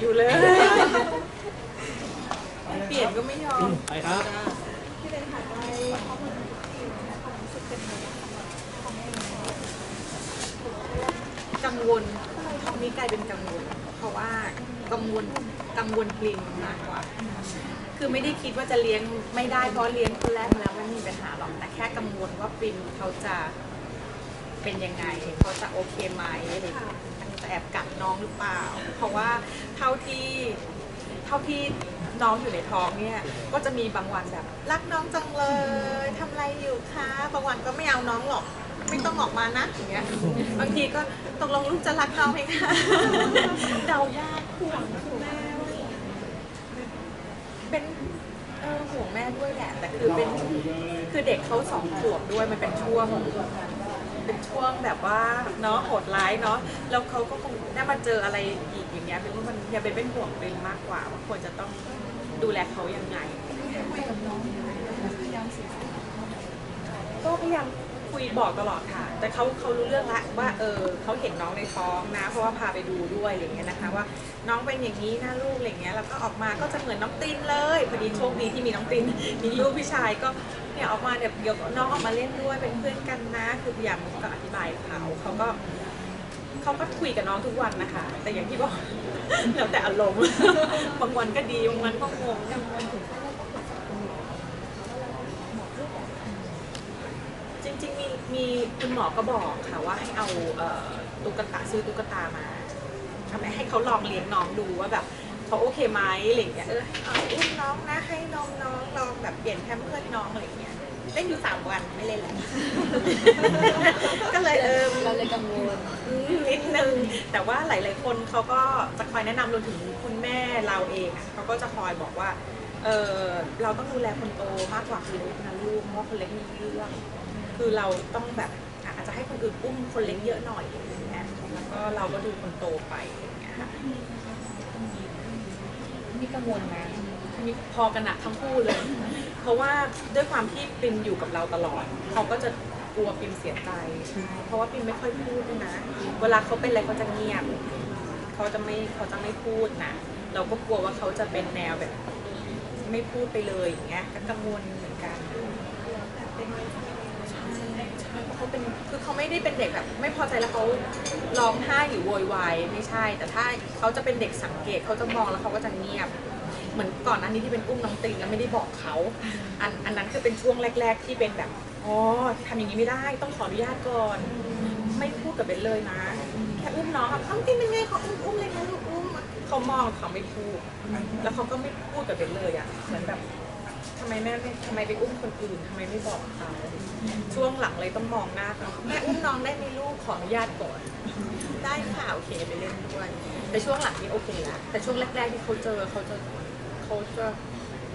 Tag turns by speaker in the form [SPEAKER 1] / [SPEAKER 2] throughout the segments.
[SPEAKER 1] อยู่เลย เปลี่ยนก็ไม่ยอม
[SPEAKER 2] ไปครับ
[SPEAKER 3] ที่เป็นค่ะได้ข้อมูลที่ความรู้สึกเป็นยังไงบ้างสำหรับของเองค่ะ
[SPEAKER 1] กังวลท้องนี้กลายเป็นกังวล เพราะว่ากังวลกังวลปลิงมากกว่า คือไม่ได้คิดว่าจะเลี้ยงไม่ได้เพราะเลี้ยงคนแรกมาแล้วไม่มีปัญหาหรอกแต่แค่กังวลว่าปลิงเขาจะ เป็นยังไงเขาจะโอเคไหมอะไรอย่างเงี้ยจะแอบกัดน้องหรือเปล่า เพราะว่าเท่าที่เท่าที่น้องอยู่ในท้องเนี่ยก็จะมีบางวันแบบ รักน้องจังเลยทำอะไรอยู่คะบางวันก็ไม่เอาน้องหรอก ไม่ต้องออกมานะอย่างเงี้ยบางทีก็ตกลงลูกจะรักน้องไหมคะเดายากห่วงคุณแม่เป็นเออห่วงแม่ด้วยแหละแต่คือเป็นคือเด็กเขาสองขวบด้วยมันเป็นช่วง เป็นช่วงแบบว่าเนาะโหดร้ายเนาะแล้วเขาก็คงได้มาเจออะไรอีกอย่างเงี้ยเป็นว่ามันอย่าเป็นเป็นห่วงเป็นมากกว่าว่าควรจะต้องดูแลเขายังไง
[SPEAKER 3] คุยกับน้องพยายามสื่อสาร
[SPEAKER 1] ก็พยายาม คุยบอกตลอดค่ะ แต่เขาเขารู้เรื่องละว่าเออเขาเห็นน้องในท้องนะ เพราะว่าพาไปดูด้วยอะไรเงี้ยนะคะ ว่าน้องเป็นอย่างนี้นะลูกอะไรเงี้ยแล้วก็ออกมาก็จะเหมือนน้องตินเลยพอดีโชคดีที่มีน้องตินมีลูกพี่ชายก็เนี่ยออกมาเนี่ยเดี๋ยวน้องออกมาเล่นด้วยเป็นเพื่อนกันนะ คือพยายามก็อธิบายเขาเขาก็เขาก็คุยกับน้องทุกวันนะคะ แต่อย่างที่บอกแล้วแต่อารมณ์บางวันก็ดีบางวันก็งง
[SPEAKER 3] กังวลถึงขั้นว่าต้องปรึกษาคุณหมอหมอรูปแบบ
[SPEAKER 1] จ ริงๆมีมีคุณหมอก็บอกค่ะว่าให้เอาเอ่อตุ๊กตาซื้อตุ๊กตามาทำให้ให้เขาลองเลี้ยงน้องดูว่าแบบเขาโอเคไหมอะไรอย่างเงี้ยเออเอาอุ้มน้องนะให้นมน้องลองแบบเปลี่ยนแพมเพิร์สน้องอะไรอย่างเงี้ยเล่นอยู่สามวันไม่เล่นแล้ว ก็เลยเออ
[SPEAKER 3] เราเลยกังวล
[SPEAKER 1] อืมนิดนึงแต่ว่าหลาย ๆ คนเขาก็จะคอยแนะนำรวมถึงคุณแม่เราเองอะเขาก็จะคอยบอกว่าเออเราต้องดูแลคนโตมากกว่าคนเล็กนะลูกเพราะว่าคนเล็กมีเรื่อง คือเราต้องแบบอะอาจจะให้คนอื่นอุ้มคนเล็กเยอะหน่อยอย่างเงี้ยแล้วก็เราก็ดูคนโตไปอย่างเงี้ยค่ะ
[SPEAKER 3] นี่กังวลนะ
[SPEAKER 1] มีพอกันหนักทั้งคู่เลย เพราะว่าด้วยความที่ปิมอยู่กับเราตลอด เขาก็จะกลัวปิมเสียใจ เพราะว่าปิมไม่ค่อยพูดด้วยนะ เวลาเขาเป็นอะไรเขาจะเงียบ เขาจะไม่เขาจะไม่พูดนะ เราก็กลัวว่าเขาจะเป็นแนวแบบ ไม่พูดไปเลยอย่างเงี้ยก็กังวล เขาเป็นคือเขาไม่ได้เป็นเด็กแบบไม่พอใจแล้วเขาร้องไห้หรือโวยวายไม่ใช่ แต่ถ้าเขาจะเป็นเด็กสังเกตเขาจะมองแล้วเขาก็จะเงียบ เหมือนก่อนอันนี้ที่เป็นอุ้มน้องติงแล้วไม่ได้บอกเขาอันอันนั้นคือเป็นช่วงแรก ๆ ที่เป็นแบบอ๋อทำอย่างนี้ไม่ได้ต้องขออนุญาตก่อน ไม่พูดกับเบนเลยนะแค่อุ้มน้องอะน้องติงเป็นไงขออุ้มอุ้มเลยนะลูกอุ้มเขามองเขาไม่พูดแล้วเขาก็ไม่พูดกับเบนเลยอะเหมือนแบบ ไมแม่ไม่ทำไมไปอุ้มคนอื่นทำไมไม่บอกเขาช่วงหลังเลยต้องมองหน้าเขาแม่อุ้มน้องได้ไหมลูกขออนุญาตก่อน ได้ค่ะโอเคไปเล่นด้วยแต่ช่วงหลังนี่โอเคแล้วแต่ช่วงแรกๆที่เขาเจอเขาจะเขาจะ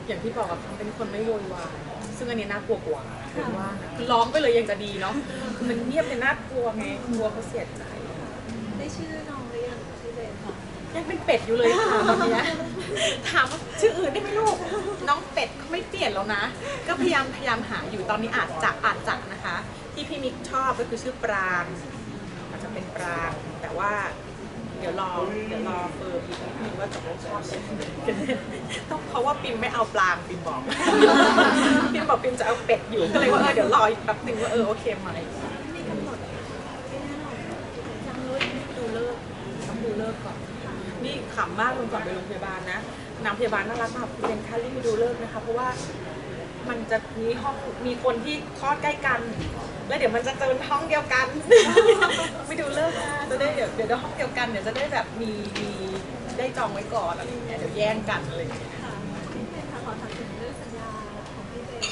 [SPEAKER 1] อย่างที่บอกกับเขาเป็นคนไม่โวยวายซึ่งอันนี้น่ากลัวกว่าคือว่าคือร้องไปเลยยังจะดีเนาะคือมันเงียบเลยน่ากลัวไงกลัวเขาเสียใจ
[SPEAKER 3] ได้ชื่อน้อง ยังเป็
[SPEAKER 1] นเป็ดอยู่เลยค่ะตอนเนี้ยถามว่าชื่ออื่นได้ไหมลูก น้องเป็ดเขาไม่เปลี่ยนแล้วนะ ก็พยายามพยายามหาอยู่ตอนนี้อาจจะอาจจะนะคะ ที่พี่มิกชอบก็คือชื่อปรางอาจจะเป็นปรางแต่ว่าเดี๋ยวรอเดี๋ยวรอเฟิร์มอีกนิดนึงว่าตกลงชอบใช่ไหมต้องเพราะว่าปิมไม่เอาปลางปิมบอก ปิมบอกปิมจะเอาเป็ดอยู่ก็เลยว่าเออเดี๋ยวรออีกแป๊บนึงว่าเออโอเคไหม
[SPEAKER 3] มีกำหนดไม่แน่นอนยังรู้
[SPEAKER 1] ดูเลิกต้องดูเลิกก่อน นี่ ขำมากลงก่อนไปโรงพยาบาลนะนางพยาบาลน่ารักมากเป็นคารีบไปดูเลิกนะคะ เพราะว่ามันจะมีห้องมีคนที่คลอดใกล้กัน แล้วเดี๋ยวมันจะเจอห้องเดียวกันไปดูเลิกนะจะได้เดี๋ยวเดี๋ยวห้องเดียวกันเดี๋ยวจะได้แบบมีมีได้จองไว้ก่อนอะไรอย่างเงี้ยเดี๋ยวแย่งกันอะไรอย่างเงี้ย
[SPEAKER 3] ค่ะขอถามถึงเรื่องสัญญาของพี่เบน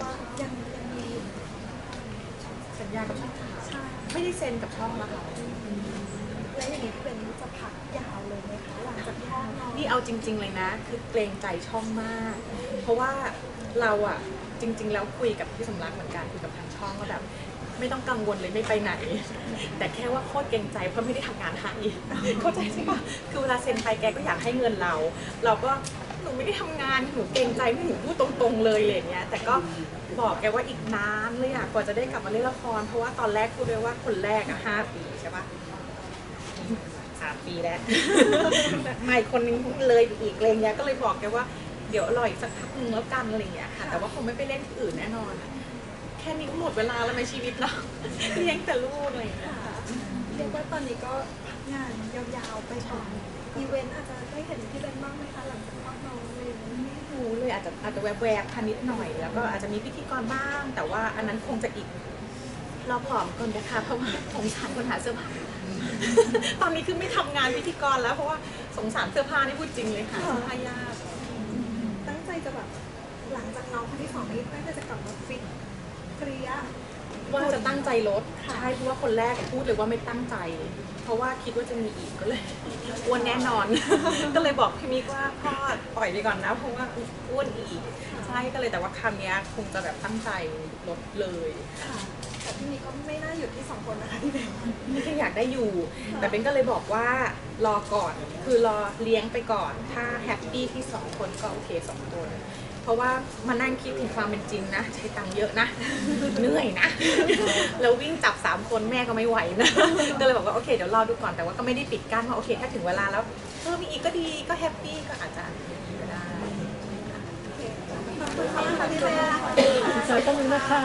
[SPEAKER 3] ว่ายังยังมี
[SPEAKER 1] สัญญากับช่องไม่ได้เซ็นกับช่องนะคะ
[SPEAKER 3] แล้วอย่างนี้พี่เบนจะพักยาวเลยไหมคะหลังจากที่ห้องนอน
[SPEAKER 1] นี่เอาจริง ๆ เลยนะ คือเกรงใจช่องมาก เพราะว่าเราอะจริง ๆ แล้วคุยกับพี่สมรักเหมือนกันคุยกับทางช่องว่าแบบไม่ต้องกังวลเลยไม่ไปไหน แต่แค่ว่าโคตรเกรงใจเพราะไม่ได้ทำงานให้เข้าใจใช่ปะคือเวลาเซ็นไปแกก็อยากให้เงินเรา เราก็หนูไม่ได้ทำงานหนูเกรงใจไม่หนูพูดตรงๆเลยอะไรอย่างเงี้ย แต่ก็บอกแกว่าอีกนานเลยอะกว่าจะได้กลับมาเล่นละครเพราะว่าตอนแรกพูดเลยว่าคนแรกอะห้าปีใช่ปะ ปีแล้วมาอีกคนนึงเลยไปอีกอะไรเงี้ยก็เลยบอกแกว่าเดี๋ยวรออีกสักพักนึงแล้วกันอะไรเงี้ยค่ะ แต่ว่าคงไม่ไปเล่นที่อื่นแน่นอน แค่นี้ก็หมดเวลาแล้วในชีวิตเนาะเลี้ยงแต่ลูกอะไรอย่างเงี้ย
[SPEAKER 3] ค่ะเรียกว่าตอนนี้ก็พักงานยาวๆไปก่อนอีเวนต์อาจจะได้เห็นพี่เบนบ้างไหมคะหลังจากพักน้องอะไรอย่างนี้
[SPEAKER 1] ไม่รู้เลยอาจจะอาจจะแวบๆพันนิดหน่อย แล้วก็อาจจะมีพิธีกรบ้าง แต่ว่าอันนั้นคงจะอีก รอผอมก่อนนะคะเพราะว่าสงสารคนหาเสื้อผ้า ตอนนี้คือไม่ทำงานพิธีกรแล้ว เพราะว่าสงสารเสื้อผ้านี่พูดจริงเลยค่ะเสื้อผ้ายาก
[SPEAKER 3] ตั้งใจจะแบบหลังจากน้องคนที่สองนี้ตั้งใจจะกลับมาฟิตเปรี้ย
[SPEAKER 1] ว่าจะตั้งใจลด
[SPEAKER 3] ค่ะ
[SPEAKER 1] ใช่เพราะว่าคนแรกพูดเลยว่าไม่ตั้งใจ เพราะว่าคิดว่าจะมีอีกก็เลยอ้วนแน่นอน ก็เลยบอกพี่มิกว่าพ่อปล่อยไปก่อนนะเพราะว่าอ้วนอีก ใช่ก็เลยแต่ว่าคำนี้ยคงจะแบบตั้งใจลดเลย
[SPEAKER 3] ค่ะ แต่พี่นี้ก็ไม่น่าหยุดที่สองคนนะคะพี่เบน
[SPEAKER 1] ไม่ใช่อยากได้อยู่ แต่เบนก็เลยบอกว่ารอก่อน คือรอเลี้ยงไปก่อน ถ้าแฮปปี้ที่สองคนก็โอเคสองคน เพราะว่ามานั่งคิดถึงความเป็นจริงนะ ใช้ตังค์เยอะนะ เหนื่อยนะ แล้ววิ่งจับสามคนแม่ก็ไม่ไหวนะ ก็เลยบอกว่าโอเคเดี๋ยวรอดูก่อน แต่ว่าก็ไม่ได้ปิดกั้นว่าโอเคถ้าถึงเวลาแล้วเออมีอีกก็ดี ก็แฮปปี้ก็อาจจะอย่างนี้ก็ได้
[SPEAKER 3] ขอบคุณค่ะพี่เบน
[SPEAKER 2] สวยต้องนะคะ